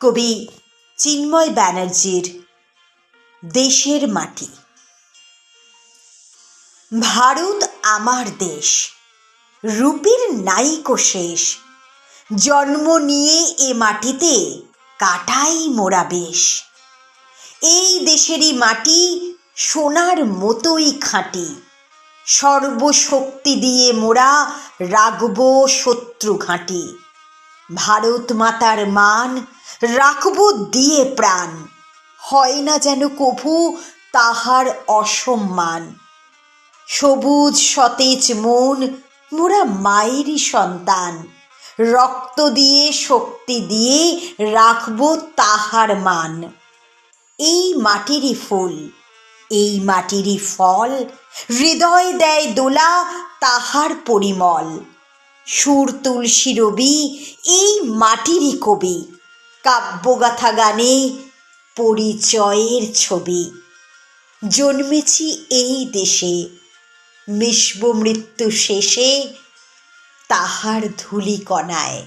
কবি চিন্ময় ব্যানার্জির দেশের মাটি। ভারত আমার দেশ, রূপের নাইকো শেষ। জন্ম নিয়ে এ মাটিতে কাটাই মোরা বেশ। এই দেশেরই মাটি সোনার মতোই খাঁটি। সর্বশক্তি দিয়ে মোরা রাগব শত্রু ঘাঁটি। ভারত মাতার মান রাখব দিয়ে প্রাণ। হয় না যেন কভু তাহার অসম্মান। সবুজ সতেজ মন, মোরা মায়েরই সন্তান। রক্ত দিয়ে, শক্তি দিয়ে রাখব তাহার মান। এই মাটিরই ফুল, এই মাটিরই ফল, হৃদয় দেয় দোলা তাহার পরিমল। সুর তুলসী রবি, এই মাটিরই কবি। কাব্যগাথা গানে পরিচয়ের ছবি। জন্মেছি এই দেশে মিশব মৃত্যু শেষে তাহার ধূলিকণায়।